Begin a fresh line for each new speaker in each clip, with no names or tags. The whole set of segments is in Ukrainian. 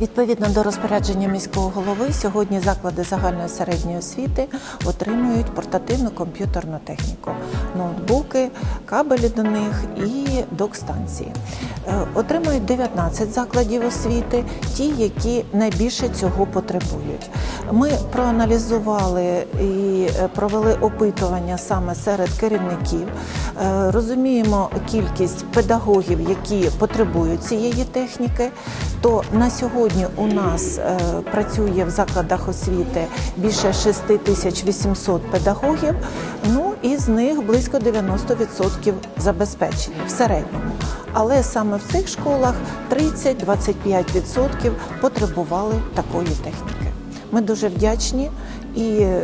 Відповідно до розпорядження міського голови, сьогодні заклади загальної середньої освіти отримують портативну комп'ютерну техніку, ноутбуки, кабелі до них і док-станції. Е, Отримують 19 закладів освіти, ті, які найбільше цього потребують. Ми проаналізували і е, провели опитування саме серед керівників. Е, Розуміємо кількість педагогів, які потребують цієї техніки. То на сьогодні у нас е, працює в закладах освіти більше 6800 педагогів. Ну і з них близько 90% забезпечені в середньому. Але саме в цих школах 30-25% потребували такої техніки. Ми дуже вдячні і е,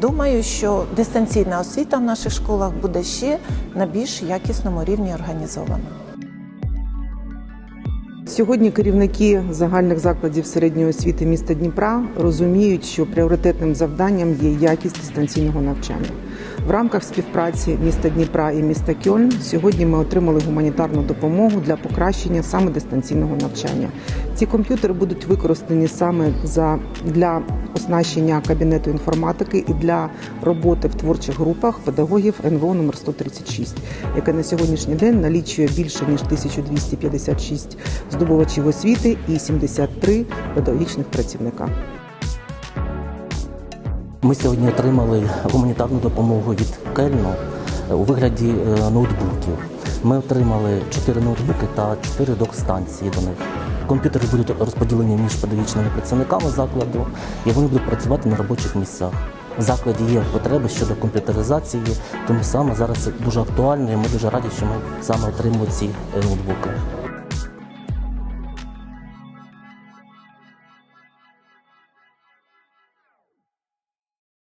думаю, що дистанційна освіта в наших школах буде ще на більш якісному рівні організована.
Сьогодні керівники загальних закладів середньої освіти міста Дніпра розуміють, що пріоритетним завданням є якість дистанційного навчання. В рамках співпраці міста Дніпра і міста Кьольн сьогодні ми отримали гуманітарну допомогу для покращення саме дистанційного навчання. Ці комп'ютери будуть використані саме за для оснащення кабінету інформатики і для роботи в творчих групах педагогів НВО номер 136, яке на сьогоднішній день налічує більше ніж 1256 здобувачів освіти і 73 педагогічних працівника.
Ми сьогодні отримали гуманітарну допомогу від Кельну у вигляді е, ноутбуків. Ми отримали 4 ноутбуки та 4 док-станції до них. Комп'ютери будуть розподілені між педагогічними працівниками закладу, і вони будуть працювати на робочих місцях. В закладі є потреби щодо комп'ютеризації, тому саме зараз це дуже актуально, і ми дуже раді, що ми саме отримуємо ці е, ноутбуки.